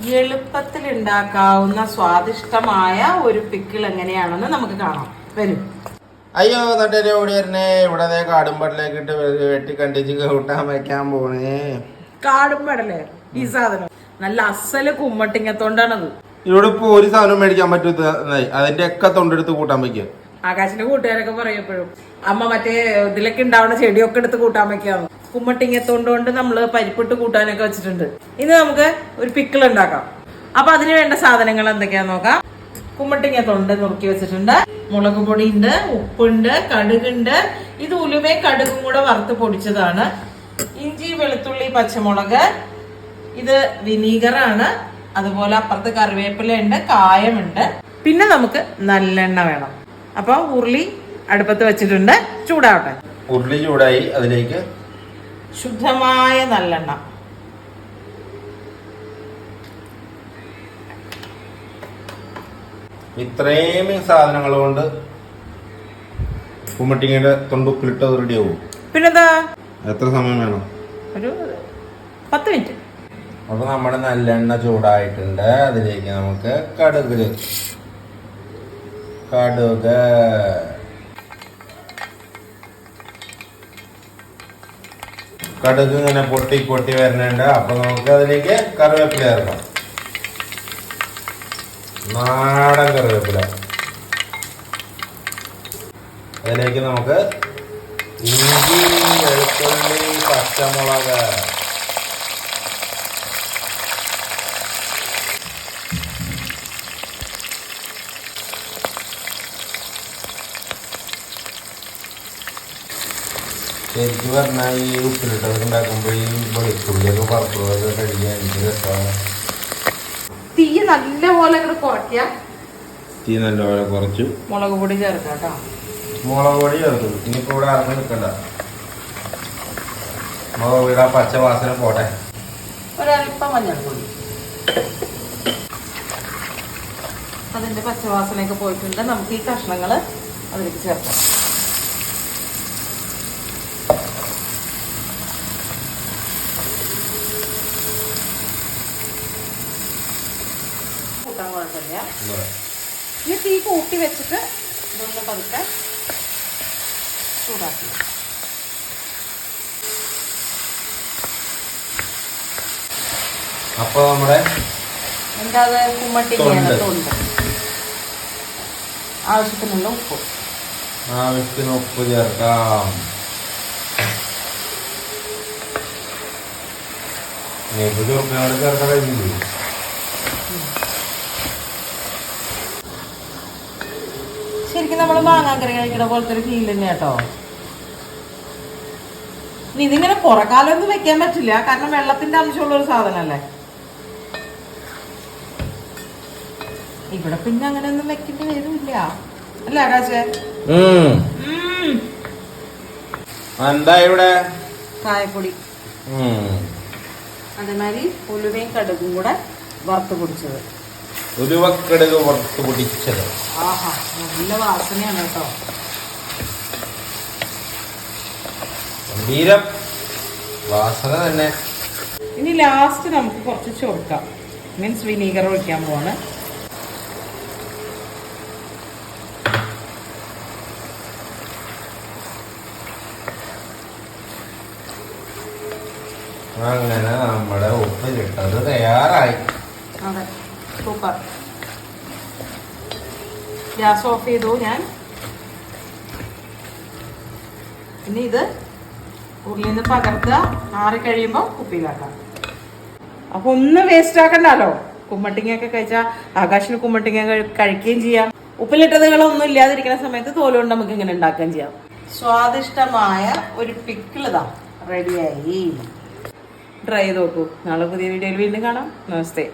എളുപ്പത്തിൽ ഉണ്ടാക്കാവുന്ന സ്വാദിഷ്ടമായ ഒരു പിക്കിൾ എങ്ങനെയാണെന്ന് നമുക്ക് കാണാം. വരും. അയ്യോ തട്ടേരെ ഓടി വരണേ ഇവിടെ ദേ കാടുംപടലേക്ക് ഇട്ട് വെട്ടി കണ്ടിച്ച് കൂട്ടാൻ വെക്കാൻ പോണേ. കാടുംപടലേ ഈ സാധനം. നല്ല അസൽ കുമ്മട്ടിങ്ങത്തോണ്ടാണത് ഇവിടെ ഇപ്പൊ ഒരു സാധനം മേടിക്കാൻ പറ്റൂ അതിന്റെ ഒക്കെ തൊണ്ടെടുത്ത് കൂട്ടാൻ വെക്കുക ആകാശിന്റെ കൂട്ടുകാരൊക്കെ പറയപ്പോഴും അമ്മ മറ്റേ ഇതിലൊക്കെ ഉണ്ടാവുന്ന ചെടിയൊക്കെ എടുത്ത് കൂട്ടാൻ വെക്കാന്ന്. കുമ്മട്ടിങ്ങത്തോണ്ട് നമ്മൾ പരിപ്പിട്ട് കൂട്ടാനൊക്കെ വെച്ചിട്ടുണ്ട്. ഇനി നമുക്ക് ഒരു പിക്കിൾ ഉണ്ടാക്കാം. അപ്പൊ അതിന് വേണ്ട സാധനങ്ങൾ എന്തൊക്കെയാന്ന് നോക്കാം. കുമ്മട്ടിങ്ങ തൊണ്ട് നുറുക്കി വെച്ചിട്ടുണ്ട്. മുളക് ഉണ്ട് ഉപ്പുണ്ട് കടുകുണ്ട്. ഇത് ഉലുവയും കടുകും കൂടെ വറുത്ത് പൊടിച്ചതാണ്. ഇഞ്ചി വെളുത്തുള്ളി പച്ചമുളക്. ഇത് വിനീഗറാണ്. അതുപോലെ അപ്പുറത്ത് കറിവേപ്പില ഉണ്ട് കായമുണ്ട്. പിന്നെ നമുക്ക് നല്ലെണ്ണ വേണം. അപ്പൊ ഉരുളി അടുപ്പത്ത് വെച്ചിട്ടുണ്ട്. ചൂടാവട്ടെ. ഉരുളി ചൂടായി അതിലേക്ക് ശുദ്ധമായ നല്ലെണ്ണ. ഇത്രയും സാധനങ്ങൾ കൊണ്ട് ഉമ്മട്ടിങ്ങയുടെ തൊണ്ടുപ്പിലിട്ട് റെഡി ആവും. പിന്നെന്താ? എത്ര സമയം വേണം? ഒരു പത്ത് മിനിറ്റ്. അപ്പൊ നമ്മുടെ നല്ലെണ്ണ ചൂടായിട്ടുണ്ട്. അതിലേക്ക് നമുക്ക് കടുക് കടുക്. കടുക് ഇങ്ങനെ പൊട്ടി പൊട്ടി വരുന്നുണ്ട്. അപ്പൊ നമുക്ക് അതിലേക്ക് കറിവേപ്പില ചേർക്കാം. നാടൻ കറിവേപ്പില. അതിലേക്ക് നമുക്ക് ഇഞ്ചി വെളുത്തുള്ളി പച്ചമുളക്. ശരിക്കും പറഞ്ഞാൽ ഈ ഉപ്പിലിട്ടൊക്കെ ഉണ്ടാക്കുമ്പോൾ ഈ വെളുത്തുള്ളിയൊക്കെ വറുത്തതൊക്കെ കഴിക്കാൻ എനിക്ക് രസമാണ് തീ നല്ലപോലെ കുറയ്ക്കുക തീ നല്ലപോലെ കുറച്ചു. മുളക് പൊടി ചേർക്കാം കേട്ടോ മുളക് പൊടി ചേർത്തു. ഇനിയിപ്പോൾ ഇവിടെ ആർക്കും നിൽക്കണ്ട മുളക് പൊടിയുടെ പച്ച വാസന പോട്ടെ. ഒരല്പം മഞ്ഞൾപ്പൊടി. അതിന്റെ പച്ചവാസനയൊക്കെ പോയിട്ടുണ്ട്. നമുക്ക് ഈ കഷ്ണങ്ങൾ അതിലേക്ക് ചേർക്കാം കൂട്ടാൻ കുഴപ്പമില്ല. ഇനി? തീ കൂട്ടി വെച്ചിട്ട് ഇതൊന്ന് പതുക്കെ ചൂടാക്കി. അപ്പൊ നമ്മുടെ എന്താ അത് കുമ്മട്ടിക്കാണ് തൊണ്ട്. ആവശ്യത്തിനുള്ള ഉപ്പ്. ആവശ്യത്തിന് ഉപ്പ് ചേർക്കാം. ഇനിയിപ്പോ ചെറുപ്പിനോട് ചേർക്കാൻ കഴിഞ്ഞില്ലേ ശരിക്കും നമ്മൾ മാങ്ങാക്കറി കഴിക്കണ പോലത്തെ ഒരു ഫീൽ തന്നെ കേട്ടോ ഇതിങ്ങനെ പുറക്കാലൊന്നും വെക്കാൻ പറ്റില്ല. കാരണം വെള്ളത്തിന്റെ അംശമുള്ള ഒരു സാധനല്ലേ. ഇവിടെ പിന്നെ അങ്ങനെ ഒന്നും വെക്കേണ്ടി വരുമില്ല അല്ല ആകാശേ. എന്താ ഇവിടെ? കായപ്പൊടി. അതേമാതിരി ഉലുവയും കടുകും കൂടെ വറുത്ത് പൊടിച്ചത്. ഉലുവക്കടുക് വറുത്ത് പൊടിച്ചത്. ആഹാ നല്ല വാസനയാണ് കേട്ടോ. ഗംഭീരം. വാസന തന്നെ. ഇനി ലാസ്റ്റ് നമുക്ക് കുറച്ച് ചൊറുക്കാം മീൻസ് വിനീഗർ ഒഴിക്കാൻ പോവാണ്. അങ്ങനെ നമ്മുടെ ഉപ്പ് കിട്ടത് തയ്യാറായി. അതെ. സൂപ്പർ. ഗ്യാസ് ഓഫ് ചെയ്തു ഞാൻ. ഇനി ഇത് ഉള്ളിൽ നിന്ന് പകർത്തുക. ആറി കഴിയുമ്പോൾ കുപ്പിയിലാക്കാം. അപ്പൊ ഒന്നും വേസ്റ്റ് ആക്കണ്ടല്ലോ കുമ്മട്ടിങ്ങയൊക്കെ കഴിച്ചാൽ ആകാശിന് കുമ്മട്ടിങ്ങ കഴി- കഴിക്കുകയും ചെയ്യാം. ഉപ്പിലിട്ടതുകളൊന്നും ഇല്ലാതിരിക്കുന്ന സമയത്ത് തോലുകൊണ്ട് നമുക്ക് ഇങ്ങനെ ഉണ്ടാക്കുകയും ചെയ്യാം. സ്വാദിഷ്ടമായ ഒരു പിക്കിളിതാ റെഡിയായി ട്രൈ ചെയ്ത് നോക്കൂ. നാളെ പുതിയ വീഡിയോയിൽ വീണ്ടും കാണാം. നമസ്തേ.